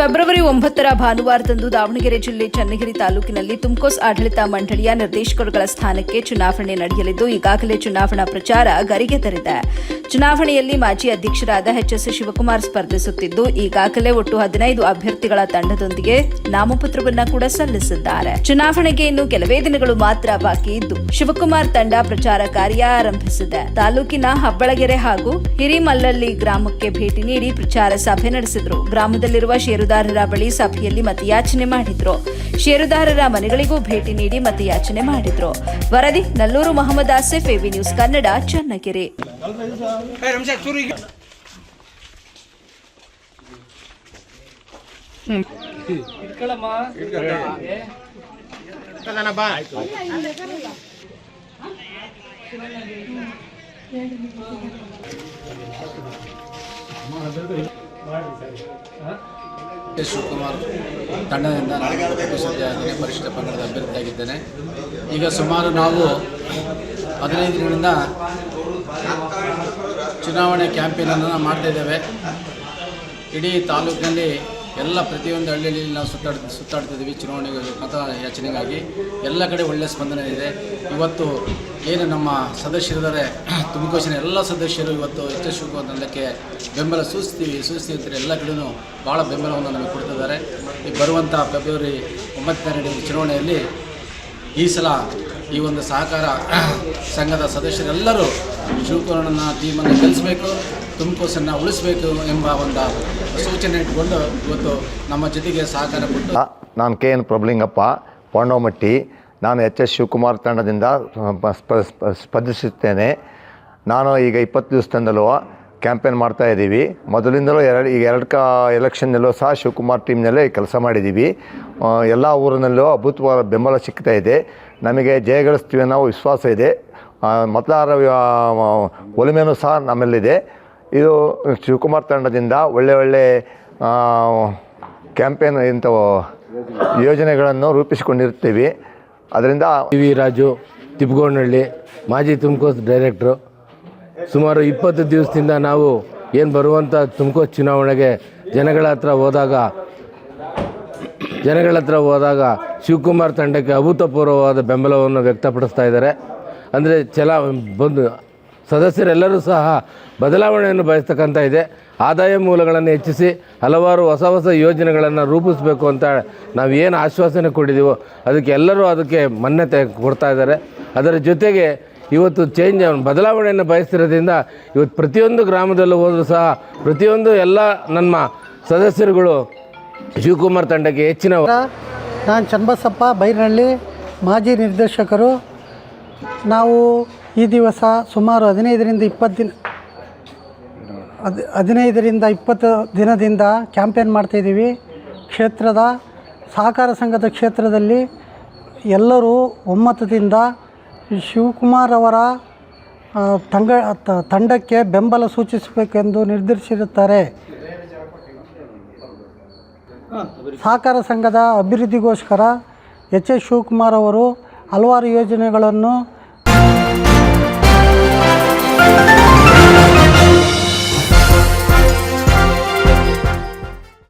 February ಒಂಬತ್ತರ ಭಾನುವಾರದಂದು ದಾವಣಗೆರೆ ಜಿಲ್ಲೆ ಚನ್ನಗಿರಿ ತಾಲೂಕಿನಲ್ಲಿ ತುಮಕೋಸ್ ಆಡಳಿತ ಮಂಡಳಿಯ ನಿರ್ದೇಶಕರುಗಳ ಸ್ಥಾನಕ್ಕೆ ಚುನಾವಣೆ ನಡೆಯಲಿದ್ದು, ಈಗಾಗಲೇ ಚುನಾವಣಾ ಪ್ರಚಾರ ಗರಿಗೆ ತರಿದೆ. ಚುನಾವಣೆಯಲ್ಲಿ ಮಾಜಿ ಅಧ್ಯಕ್ಷರಾದ ಎಚ್ಎಸ್ ಶಿವಕುಮಾರ್ ಸ್ಪರ್ಧಿಸುತ್ತಿದ್ದು, ಈಗಾಗಲೇ ಒಟ್ಟು ಹದಿನೈದು ಅಭ್ಯರ್ಥಿಗಳ ತಂಡದೊಂದಿಗೆ ನಾಮಪತ್ರವನ್ನ ಕೂಡ ಸಲ್ಲಿಸಿದ್ದಾರೆ. ಚುನಾವಣೆಗೆ ಇನ್ನು ಕೆಲವೇ ದಿನಗಳು ಮಾತ್ರ ಬಾಕಿ ಇದ್ದು, ಶಿವಕುಮಾರ್ ತಂಡ ಪ್ರಚಾರ ಕಾರ್ಯ ಆರಂಭಿಸಿದೆ. ತಾಲೂಕಿನ ಹಬ್ಬಳಗೆರೆ ಹಾಗೂ ಹಿರಿಮಲ್ಲಳ್ಳಿ ಗ್ರಾಮಕ್ಕೆ ಭೇಟಿ ನೀಡಿ ಪ್ರಚಾರ ಸಭೆ ನಡೆಸಿದ್ರು. ಗ್ರಾಮದಲ್ಲಿರುವ ಷೇರುದಾರರ ಬಳಿ ಸಭೆಯಲ್ಲಿ ಮತಯಾಚನೆ ಮಾಡಿದ್ರು. ಷೇರುದಾರರ ಮನೆಗಳಿಗೂ ಭೇಟಿ ನೀಡಿ ಮತಯಾಚನೆ ಮಾಡಿದ್ರು. ವರದಿ Nallur Mohammed Asif A V news Kannada Channagiri. Shivakumar ತಂಡದಿಂದ ನಾನು ಪರಿಶಿಷ್ಟ ಪಂಗಡದ ಅಭ್ಯರ್ಥಿಯಾಗಿದ್ದೇನೆ ಈಗ ಸುಮಾರು ನಾವು ಹದಿನೈದು ದಿನಗಳಿಂದ ಚುನಾವಣೆ ಕ್ಯಾಂಪೇನನ್ನು ಮಾಡ್ತಾಯಿದ್ದೇವೆ ಇಡೀ ತಾಲೂಕಿನಲ್ಲಿ ಎಲ್ಲ ಪ್ರತಿಯೊಂದು ಹಳ್ಳಿಯಲ್ಲಿ ನಾವು ಸುತ್ತಾಡ್, ಸುತ್ತಾಡ್ತಿದ್ದೀವಿ ಚುನಾವಣೆಗೆ ಮತ ಯಾಚನೆಗಾಗಿ. ಎಲ್ಲ ಕಡೆ ಒಳ್ಳೆಯ ಸ್ಪಂದನೆ ಇದೆ. ಇವತ್ತು ಏನು ನಮ್ಮ ಸದಸ್ಯರಿದ್ದಾರೆ ತುಮಕೋಸಿನ ಎಲ್ಲ ಸದಸ್ಯರು ಇವತ್ತು ಎಚ್ ಎಸ್ ಬೆಂಬಲ ಸೂಚಿಸ್ತೀವಿ. ಸೂಚಿಸ್ತೀವಿ ಅಂತ ಎಲ್ಲ ಕಡೆಯೂ ಭಾಳ ಬೆಂಬಲವನ್ನು ನಮಗೆ ಕೊಡ್ತಿದ್ದಾರೆ. ಈ ಬರುವಂಥ ಫೆಬ್ರವರಿ ಒಂಬತ್ತನೇ ಚುನಾವಣೆಯಲ್ಲಿ ಈ ಸಲ ಈ ಒಂದು ಸಹಕಾರ ಸಂಘದ ಸದಸ್ಯರೆಲ್ಲರೂ ಶಿವಕುಮಾರನ ಟೀಮನ್ನು ಗೆಲ್ಲಿಸಬೇಕು ತುಮಕೂಸನ್ನು ಉಳಿಸಬೇಕು ಎಂಬ ಒಂದು ಸೂಚನೆ ಇಟ್ಕೊಂಡು ಇವತ್ತು ನಮ್ಮ ಜೊತೆಗೆ ಸಹಕಾರ ಕೊಟ್ಟು ನಾನು ಕೆ ಎನ್ ಪ್ರಬ್ಲಿಂಗಪ್ಪ ಪಾಂಡೋಮಟ್ಟಿ ನಾನು ಎಚ್ ಎಸ್ ಶಿವಕುಮಾರ್ ತಂಡದಿಂದ ಸ್ಪ- ಸ್ಪ- ಸ್ಪ- ಸ್ಪರ್ಧಿಸುತ್ತೇನೆ. ನಾನು ಈಗ ಇಪ್ಪತ್ತು ದಿವಸದಿಂದಲೂ ಕ್ಯಾಂಪೇನ್ ಮಾಡ್ತಾ ಇದ್ದೀವಿ. ಮೊದಲಿಂದಲೂ ಎರಡು ಈಗ ಎರಡು ಕಾ ಎಲೆಕ್ಷನ್ನಲ್ಲೂ ಸಹ ಶಿವಕುಮಾರ್ ಟೀಮ್ನಲ್ಲೇ ಕೆಲಸ ಮಾಡಿದ್ದೀವಿ. ಎಲ್ಲ ಊರಿನಲ್ಲೂ ಅಭೂತವಾದ ಬೆಂಬಲ ಸಿಗ್ತಾ ಇದೆ. ನಮಗೆ ಜಯಗಳಿಸ್ತೀವಿ ಅನ್ನೋ ವಿಶ್ವಾಸ ಇದೆ. ಮತದಾರ ಆ, ಸಹ ನಮ್ಮಲ್ಲಿದೆ. ಇದು ಶಿವಕುಮಾರ್ ತಂಡದಿಂದ ಒಳ್ಳೆ ಒಳ್ಳೆ ಕ್ಯಾಂಪೇನ್ ಇಂಥವು ಯೋಜನೆಗಳನ್ನು ರೂಪಿಸಿಕೊಂಡಿರ್ತೀವಿ. ಅದರಿಂದ ಟಿ ವಿ ರಾಜು ತಿಪ್ಪಗೋನಹಳ್ಳಿ ಮಾಜಿ ತುಮಕೋಸ್ ಡೈರೆಕ್ಟ್ರು ಸುಮಾರು ಇಪ್ಪತ್ತು ದಿವಸದಿಂದ ನಾವು ಏನು ಬರುವಂಥ ತುಮಕೂರು ಚುನಾವಣೆಗೆ ಜನಗಳ ಹತ್ರ ಹೋದಾಗ, ಜನಗಳ ಹತ್ರ ಹೋದಾಗ ಶಿವಕುಮಾರ್ ತಂಡಕ್ಕೆ ಅಭೂತಪೂರ್ವವಾದ ಬೆಂಬಲವನ್ನು ವ್ಯಕ್ತಪಡಿಸ್ತಾ ಇದ್ದಾರೆ. ಅಂದರೆ ಚಲ, ಬಂದು ಸದಸ್ಯರೆಲ್ಲರೂ ಸಹ ಬದಲಾವಣೆಯನ್ನು ಬಯಸ್ತಕ್ಕಂಥ ಇದೆ. ಆದಾಯ ಮೂಲಗಳನ್ನು ಹೆಚ್ಚಿಸಿ ಹಲವಾರು ಹೊಸ ಹೊಸ ಯೋಜನೆಗಳನ್ನು ರೂಪಿಸಬೇಕು ಅಂತ ನಾವು ಏನು ಆಶ್ವಾಸನೆ ಕೊಟ್ಟಿದ್ದೀವೋ ಅದಕ್ಕೆ ಎಲ್ಲರೂ ಅದಕ್ಕೆ ಮಾನ್ಯತೆ ಕೊಡ್ತಾ ಇದ್ದಾರೆ. ಅದರ ಜೊತೆಗೆ ಇವತ್ತು ಚೇಂಜ್ ಬದಲಾವಣೆಯನ್ನು ಬಯಸ್ತಿರೋದ್ರಿಂದ ಇವತ್ತು ಪ್ರತಿಯೊಂದು ಗ್ರಾಮದಲ್ಲೂ ಹೋದರೂ ಸಹ ಪ್ರತಿಯೊಂದು ಎಲ್ಲ ನಮ್ಮ ಸದಸ್ಯರುಗಳು ಶಿವಕುಮಾರ್ ತಂಡಕ್ಕೆ ಹೆಚ್ಚಿನ ನಾನು ಚನ್ನಬಸಪ್ಪ ಬೈರಹಳ್ಳಿ ಮಾಜಿ ನಿರ್ದೇಶಕರು. ನಾವು ಈ ದಿವಸ ಸುಮಾರು ಹದಿನೈದರಿಂದ ಇಪ್ಪತ್ತು ದಿನ ಹದ್ ಹದಿನೈದರಿಂದ ಇಪ್ಪತ್ತು ದಿನದಿಂದ ಕ್ಯಾಂಪೇನ್ ಮಾಡ್ತಾಯಿದ್ದೀವಿ ಕ್ಷೇತ್ರದ ಸಹಕಾರ ಸಂಘದ ಕ್ಷೇತ್ರದಲ್ಲಿ ಎಲ್ಲರೂ ಒಮ್ಮತದಿಂದ ಶಿವಕುಮಾರ್ ಅವರ ತಂಗ ತಂಡಕ್ಕೆ ಬೆಂಬಲ ಸೂಚಿಸಬೇಕೆಂದು ನಿರ್ಧರಿಸಿರುತ್ತಾರೆ. ಸಹಕಾರ ಸಂಘದ ಅಭಿವೃದ್ಧಿಗೋಸ್ಕರ ಎಚ್ ಎಸ್ ಶಿವಕುಮಾರ್ ಅವರು ಹಲವಾರು ಯೋಜನೆಗಳನ್ನು